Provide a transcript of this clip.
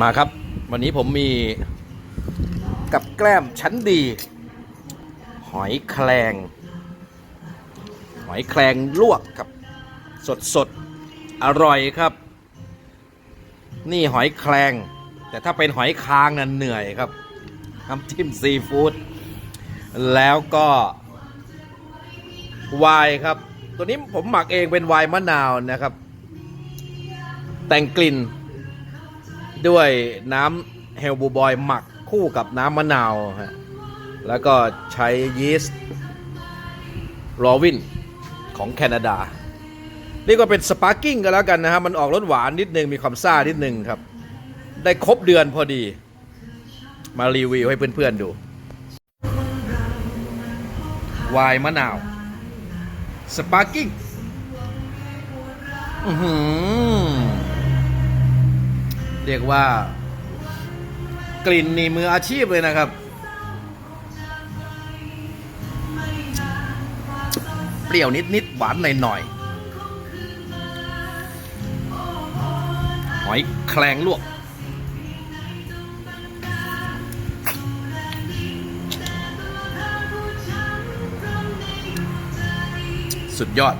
มาครับ วันนี้ผมมีกับแกล้มชั้นดี หอยแครงหอยแครงลวกครับ สดสดอร่อยครับ นี่หอยแครงแต่ถ้าเป็นหอยคางนั้นเหนื่อยครับน้ำจิ้มซีฟู้ดแล้วก็ไวน์ครับ ตัวนี้ผมหมักเองเป็นไวน์มะนาวนะครับ แต่งกลิ่น ด้วยน้ำเฮลบูบอยหมักคู่กับน้ำมะนาวฮะแล้วก็ใช้ยีสต์โรวินของแคนาดา นี่ก็เป็นสปาร์กิ้งกันแล้วกันนะครับมันออกรสหวานนิดนึง มีความซ่านิดนึงครับ ได้ครบเดือนพอดี มารีวิวให้เพื่อนๆดูไวน์มะนาว สปาร์กิ้ง อือหือ เรียกว่ากลิ่นนี่มืออาชีพเลยนะครับ เปรี้ยวนิดๆหวานหน่อยๆหอยแครงลวกสุดยอด